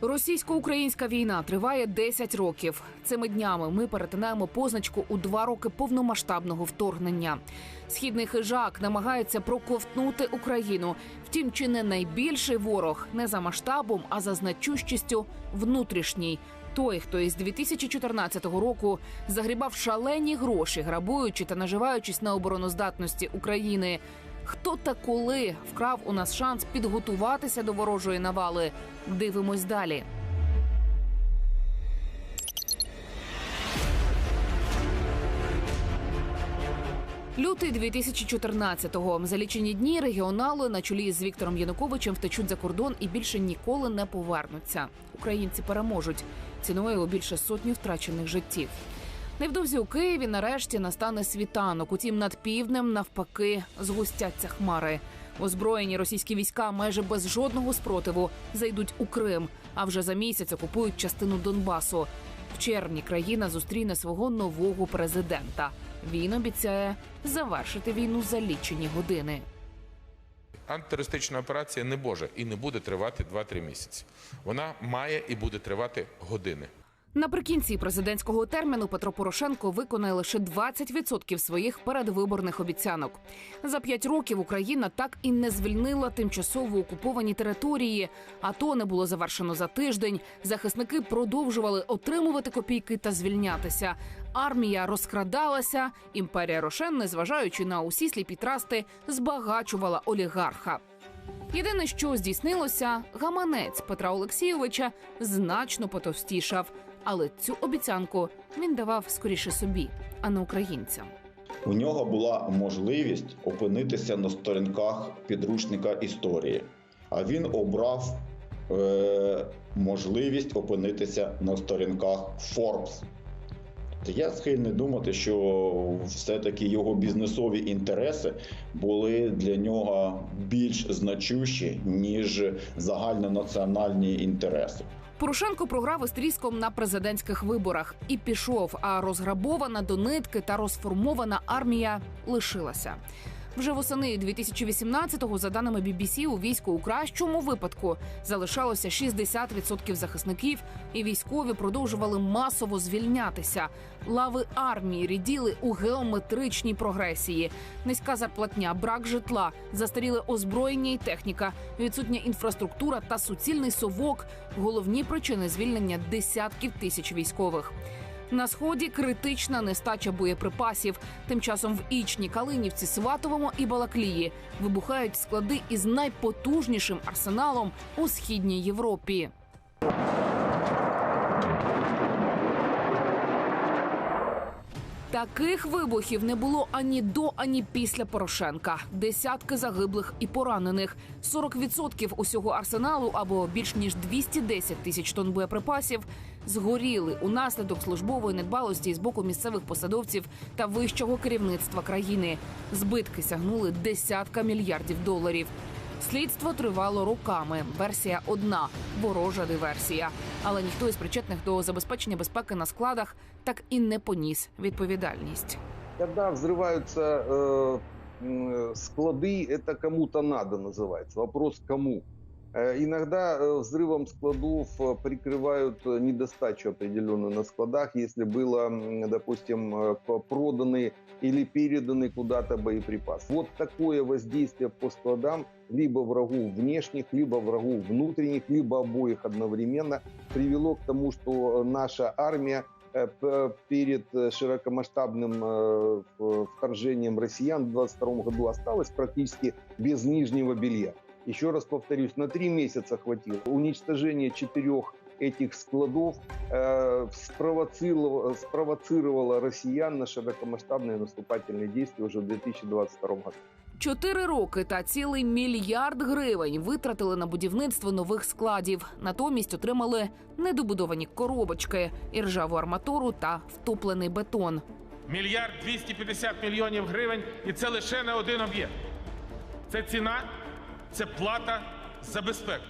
Російсько-українська війна триває 10 років. Цими днями ми перетинаємо позначку у два роки повномасштабного вторгнення. Східний хижак намагається проковтнути Україну. Втім, чи не найбільший ворог не за масштабом, а за значущістю внутрішній. Той, хто із 2014 року загрібав шалені гроші, грабуючи та наживаючись на обороноздатності України. Хто та коли вкрав у нас шанс підготуватися до ворожої навали? Дивимось далі. Лютий 2014-го. За лічені дні регіонали на чолі з Віктором Януковичем втечуть за кордон і більше ніколи не повернуться. Українці переможуть ціною у більше сотні втрачених життів. Невдовзі у Києві нарешті настане світанок. Утім, над півднем навпаки згустяться хмари. Озброєні російські війська майже без жодного спротиву зайдуть у Крим, а вже за місяць окупують частину Донбасу. В червні країна зустріне свого нового президента. Він обіцяє завершити війну за лічені години. Антитерористична операція не може і не буде тривати 2-3 місяці. Вона має і буде тривати години. Наприкінці президентського терміну Петро Порошенко виконає лише 20% своїх передвиборних обіцянок. За п'ять років Україна так і не звільнила тимчасово окуповані території. АТО не було завершено за тиждень. Захисники продовжували отримувати копійки та звільнятися. Армія розкрадалася. Імперія Рошен, незважаючи на усі сліпі трасти, збагачувала олігарха. Єдине, що здійснилося, гаманець Петра Олексійовича значно потовстішав. Але цю обіцянку він давав скоріше собі, а не українцям. У нього була можливість опинитися на сторінках підручника історії, а він обрав е, можливість опинитися на сторінках Forbes. Я схильний думати, що все-таки його бізнесові інтереси були для нього більш значущі, ніж загальнонаціональні інтереси. Порошенко програв із тріском на президентських виборах і пішов. А розграбована до нитки та розформована армія лишилася. Вже восени 2018-го, за даними BBC, у війську у кращому випадку залишалося 60% захисників, і військові продовжували масово звільнятися. Лави армії ріділи у геометричній прогресії. Низька зарплатня, брак житла, застаріле озброєння і техніка, відсутня інфраструктура та суцільний совок головні причини звільнення десятків тисяч військових. На сході критична нестача боєприпасів. Тим часом в Ічні, Калинівці, Сватовому і Балаклії вибухають склади із найпотужнішим арсеналом у східній Європі. Таких вибухів не було ані до, ані після Порошенка. Десятки загиблих і поранених. 40% усього арсеналу або більш ніж 210 тисяч тонн боєприпасів згоріли унаслідок службової недбалості з боку місцевих посадовців та вищого керівництва країни. Збитки сягнули десятка мільярдів доларів. Слідство тривало роками. Версія одна ворожа диверсія. Але ніхто із причетних до забезпечення безпеки на складах так і не поніс відповідальність. Когда взрываются э, м, склады, это кому-то надо называется. Вопрос кому. Э, Иногда э, взрывом складов э, прикрывают недостачу определенную на складах, если было, допустим, проданы или переданы куда-то боеприпасы. Вот такое воздействие по складам либо врагу внешних, либо врагу внутренних, либо обоих одновременно привело к тому, что наша армия перед широкомасштабным вторжением россиян в 2022 году осталась практически без нижнего белья. Еще раз повторюсь, на три месяца хватило. Уничтожение четырех этих складов э, спровоцировало, спровоцировало россиян на широкомасштабные наступательные действия уже в 2022 году. Чотири роки та цілий мільярд гривень витратили на будівництво нових складів. Натомість отримали недобудовані коробочки, іржаву арматуру та втоплений бетон. Мільярд 250 мільйонів гривень, і це лише на один об'єкт. Це ціна, це плата за безпеку.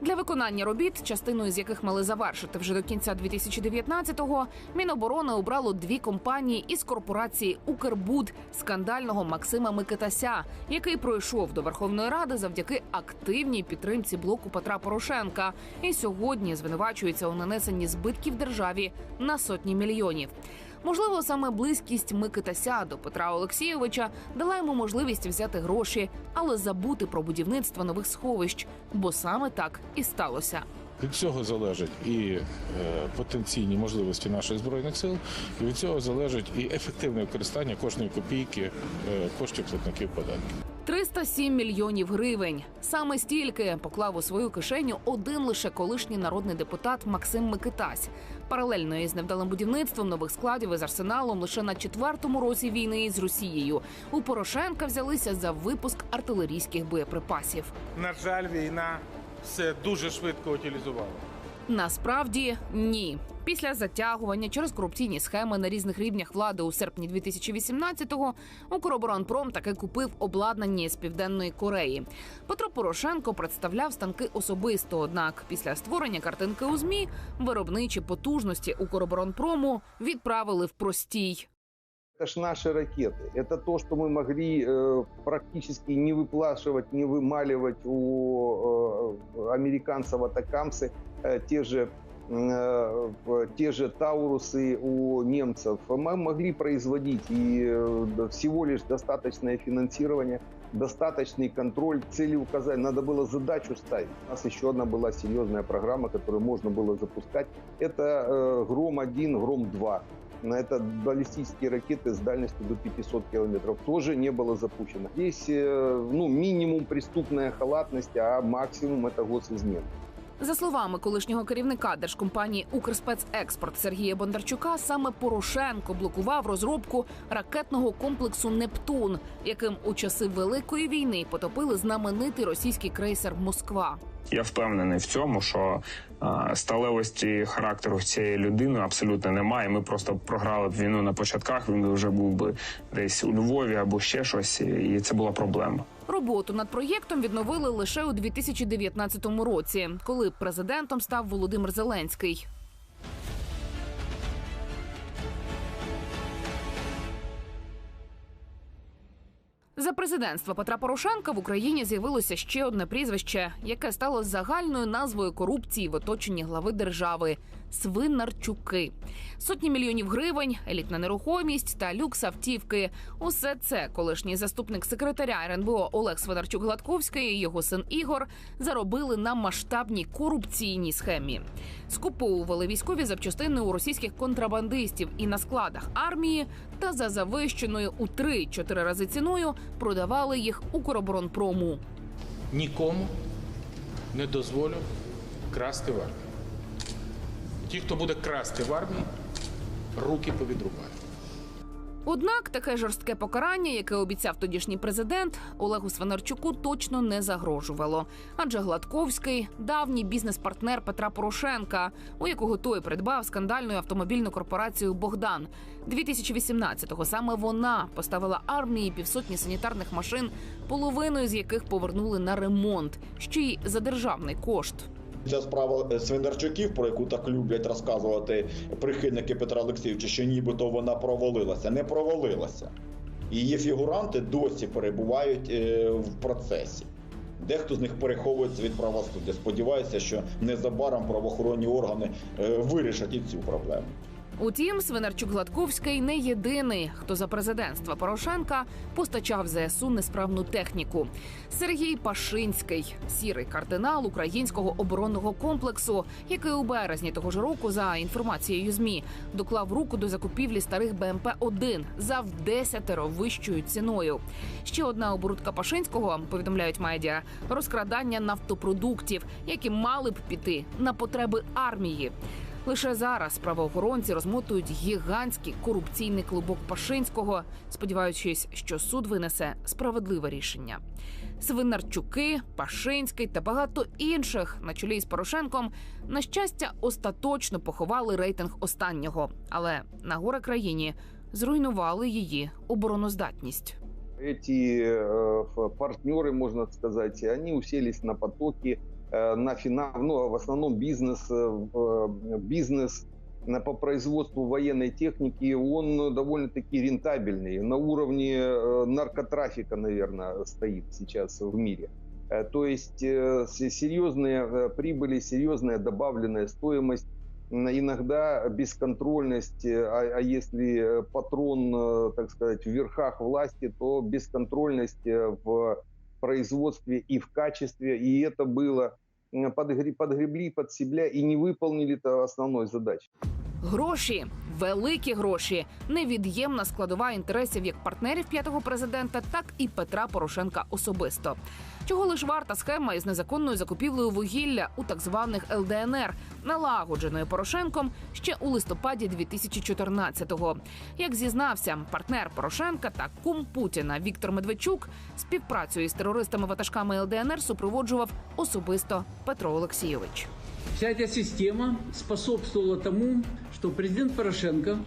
Для виконання робіт, частиною з яких мали завершити вже до кінця 2019-го, Міноборони обрало дві компанії із корпорації Укрбуд скандального Максима Микитася, який пройшов до Верховної Ради завдяки активній підтримці блоку Петра Порошенка, і сьогодні звинувачується у нанесенні збитків державі на сотні мільйонів. Можливо, саме близькість Микитася до Петра Олексійовича дала йому можливість взяти гроші, але забути про будівництво нових сховищ, бо саме так і сталося. Від цього залежать і е, потенційні можливості наших збройних сил, і від цього залежить і ефективне використання кожної копійки е, коштів платників податків. 307 мільйонів гривень. Саме стільки поклав у свою кишеню один лише колишній народний депутат Максим Микитась. Паралельно із невдалим будівництвом нових складів із арсеналом лише на четвертому році війни з Росією у Порошенка взялися за випуск артилерійських боєприпасів. На жаль, війна все дуже швидко утилізувала. Насправді ні. Після затягування через корупційні схеми на різних рівнях влади у серпні 2018-го Укроборонпром таки купив обладнання з південної Кореї. Петро Порошенко представляв станки особисто. Однак, після створення картинки у змі виробничі потужності Укроборонпрому відправили в простій. Это ж наши ракеты. Это то, что мы могли э, практически не выплашивать, не вымаливать у э, американцев атакамсы, э, те же э, в- те же Таурусы у немцев. Мы могли производить и э, да, всего лишь достаточное финансирование, достаточный контроль, цели указать. Надо было задачу ставить. У нас еще одна была серьезная программа, которую можно было запускать. Это э, Гром-1, Гром-2. На это баллистические ракеты с дальностью до 500 километров тоже не было запущено. Здесь э, ну, минимум преступная халатность, а максимум это госизмена. За словами колишнього керівника держкомпанії Укрспецекспорт Сергія Бондарчука, саме Порошенко блокував розробку ракетного комплексу Нептун, яким у часи великої війни потопили знаменитий російський крейсер Москва. Я впевнений в цьому, що сталевості характеру цієї людини абсолютно немає. Ми просто програли б війну на початках. Він вже був би десь у Львові або ще щось, і це була проблема. Роботу над проєктом відновили лише у 2019 році, коли президентом став Володимир Зеленський. За президентства Петра Порошенка в Україні з'явилося ще одне прізвище, яке стало загальною назвою корупції в оточенні глави держави Свинарчуки. Сотні мільйонів гривень, елітна нерухомість та люкс автівки. Усе це колишній заступник секретаря РНБО Олег Свинарчук Гладковський і його син Ігор заробили на масштабній корупційній схемі. Скуповували військові запчастини у російських контрабандистів і на складах армії, та за завищеною у 3-4 рази ціною продавали їх Укроборонпрому. Нікому не дозволю красти в. Ті, хто буде красти в армії, руки повідрубають. Однак таке жорстке покарання, яке обіцяв тодішній президент, Олегу Свинарчуку точно не загрожувало. Адже Гладковський давній бізнес-партнер Петра Порошенка, у якого той придбав скандальну автомобільну корпорацію Богдан. 2018-го саме вона поставила армії півсотні санітарних машин, половину з яких повернули на ремонт, ще й за державний кошт. Ця справа Свинарчуків, про яку так люблять розказувати прихильники Петра Олексійовича, що нібито вона провалилася, не провалилася. Її фігуранти досі перебувають е, в процесі. Дехто з них переховується від правосуддя. Сподіваюся, що незабаром правоохоронні органи е, вирішать і цю проблему. Утім, Свинарчук Гладковський не єдиний, хто за президентства Порошенка постачав ЗСУ несправну техніку. Сергій Пашинський, сірий кардинал українського оборонного комплексу, який у березні того ж року, за інформацією змі, доклав руку до закупівлі старих БМП 1 за в десятеро вищою ціною. Ще одна оборудка Пашинського повідомляють медіа розкрадання нафтопродуктів, які мали б піти на потреби армії. Лише зараз правоохоронці розмотують гігантський корупційний клубок Пашинського, сподіваючись, що суд винесе справедливе рішення. Свинарчуки, Пашинський та багато інших на чолі з Порошенком на щастя остаточно поховали рейтинг останнього, але на горе країні зруйнували її обороноздатність. Эти э, ф- партнеры, можно сказать, они уселись на потоки э, на финал, ну, в основном бизнес, э, э, бизнес по производству военной техники, он довольно-таки рентабельный. На уровне э, наркотрафика, наверное, стоит сейчас в мире. Э, То есть э, серьезные э, прибыли, серьезная добавленная стоимость, иногда бесконтрольность, э, а, а если э, патрон, э, так сказать, в верхах власти, то бесконтрольность э, в производстве и в качестве, и это было подгребли под себя и не выполнили основной задачи. Гроші, великі гроші, невід'ємна складова інтересів як партнерів п'ятого президента, так і Петра Порошенка особисто. Чого лиш варта схема із незаконною закупівлею вугілля у так званих ЛДНР, налагодженою Порошенком ще у листопаді 2014-го. Як зізнався партнер Порошенка та кум Путіна Віктор Медведчук, співпрацю із терористами-ватажками ЛДНР супроводжував особисто Петро Олексійович. Вся эта система способствовала тому, что президент Порошенко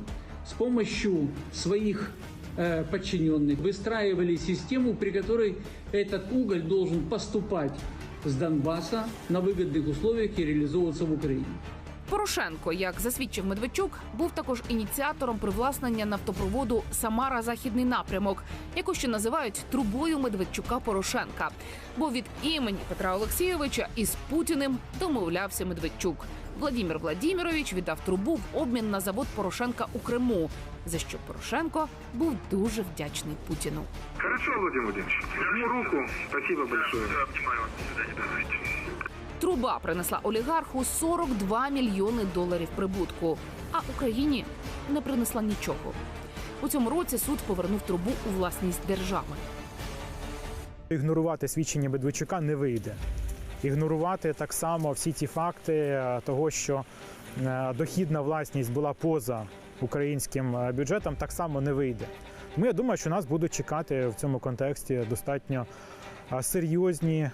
с помощью своих э, подчиненных выстраивали систему, при которой этот уголь должен поступать с Донбасса на выгодных условиях и реализовываться в Украине. Порошенко, як засвідчив Медведчук, був також ініціатором привласнення нафтопроводу Самара Західний напрямок, яку ще називають трубою Медведчука Порошенка. Бо від імені Петра Олексійовича із Путіним домовлявся Медведчук. Владімір Владімірович віддав трубу в обмін на завод Порошенка у Криму, за що Порошенко був дуже вдячний Путіну. Хорошо, Владимир Владимирович. Руку. Спасибо большое. Труба принесла олігарху 42 мільйони доларів прибутку, а Україні не принесла нічого. У цьому році суд повернув трубу у власність держави. Ігнорувати свідчення Медведчука не вийде. Ігнорувати так само всі ті факти е, того, що е, дохідна власність була поза українським е, бюджетом, так само не вийде. Тому я думаю, що нас будуть чекати в цьому контексті достатньо серйозні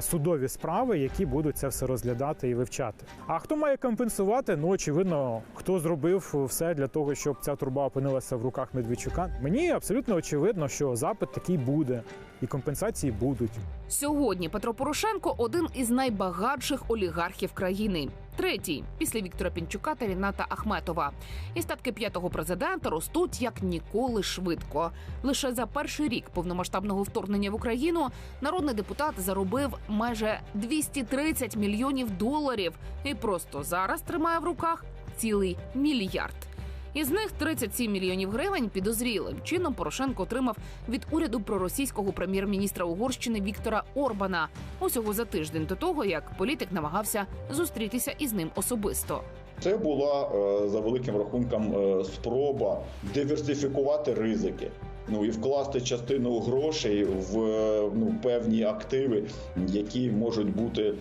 судові справи, які будуть це все розглядати і вивчати. А хто має компенсувати? Ну очевидно, хто зробив все для того, щоб ця труба опинилася в руках Медведчука. Мені абсолютно очевидно, що запит такий буде, і компенсації будуть. Сьогодні Петро Порошенко один із найбагатших олігархів країни. Третій після Віктора Пінчука та Ріната Ахметова. І статки п'ятого президента ростуть як ніколи швидко. Лише за перший рік повномасштабного вторгнення в Україну народний депутат заробив майже 230 мільйонів доларів і просто зараз тримає в руках цілий мільярд. Із них 37 мільйонів гривень підозрілим чином Порошенко отримав від уряду проросійського прем'єр-міністра Угорщини Віктора Орбана усього за тиждень до того, як політик намагався зустрітися із ним особисто. Це була е, за великим рахунком е, спроба диверсифікувати ризики. Ну і вкласти частину грошей в е, ну, певні активи, які можуть бути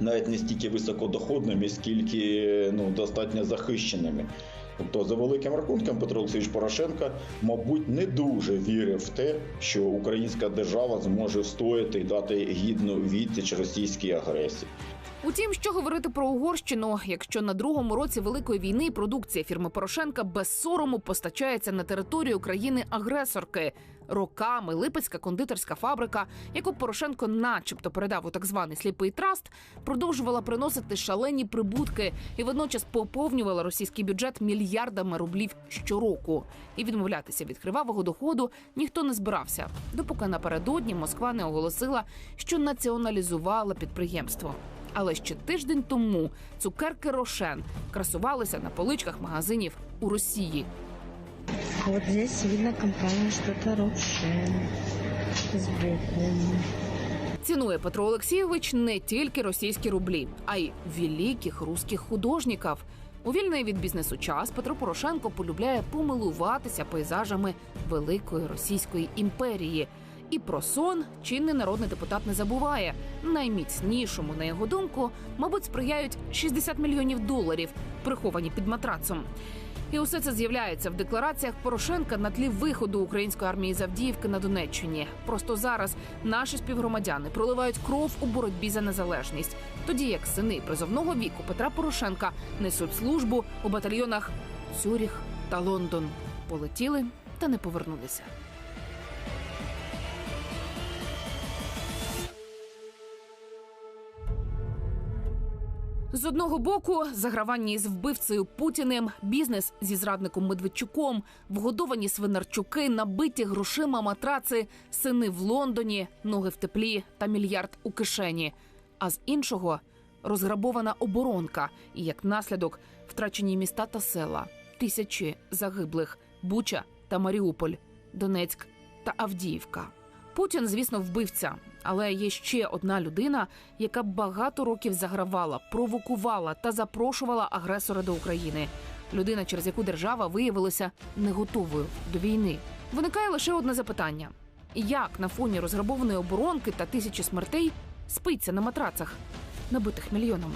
навіть не стільки високодоходними, скільки ну, достатньо захищеними. Тобто, за великим рахунком, Петро Олексійович Порошенко, мабуть, не дуже вірив в те, що українська держава зможе встояти і дати гідну відсіч російській агресії. Утім, що говорити про Угорщину, якщо на другому році великої війни продукція фірми Порошенка без сорому постачається на територію країни-агресорки. Роками липецька кондитерська фабрика, яку Порошенко, начебто, передав у так званий сліпий траст, продовжувала приносити шалені прибутки і водночас поповнювала російський бюджет мільярдами рублів щороку. І відмовлятися від кривавого доходу ніхто не збирався, допоки напередодні Москва не оголосила, що націоналізувала підприємство. Але ще тиждень тому цукерки Рошен красувалися на поличках магазинів у Росії. Вот здесь видно компания что-то Рошен сбоку. Цінує Петро Олексійович не тільки російські рублі, а й великих русських художників. У вільний від бізнесу час Петро Порошенко полюбляє помилуватися пейзажами великої російської імперії. І про сон чинний народний депутат не забуває. Найміцнішому, на його думку, мабуть, сприяють 60 мільйонів доларів, приховані під матрацом. І усе це з'являється в деклараціях Порошенка на тлі виходу української армії з Авдіївки на Донеччині. Просто зараз наші співгромадяни проливають кров у боротьбі за незалежність, тоді як сини призовного віку Петра Порошенка несуть службу у батальйонах Цюріх та Лондон. Полетіли та не повернулися. З одного боку, загравання із вбивцею Путіним, бізнес зі зрадником Медведчуком, вгодовані свинарчуки, набиті грошима матраци, сини в Лондоні, ноги в теплі та мільярд у кишені. А з іншого розграбована оборонка і як наслідок втрачені міста та села, тисячі загиблих, Буча та Маріуполь, Донецьк та Авдіївка. Путін, звісно, вбивця, але є ще одна людина, яка багато років загравала, провокувала та запрошувала агресора до України. Людина, через яку держава виявилася не готовою до війни. Виникає лише одне запитання: як на фоні розграбованої оборонки та тисячі смертей спиться на матрацах, набитих мільйонами?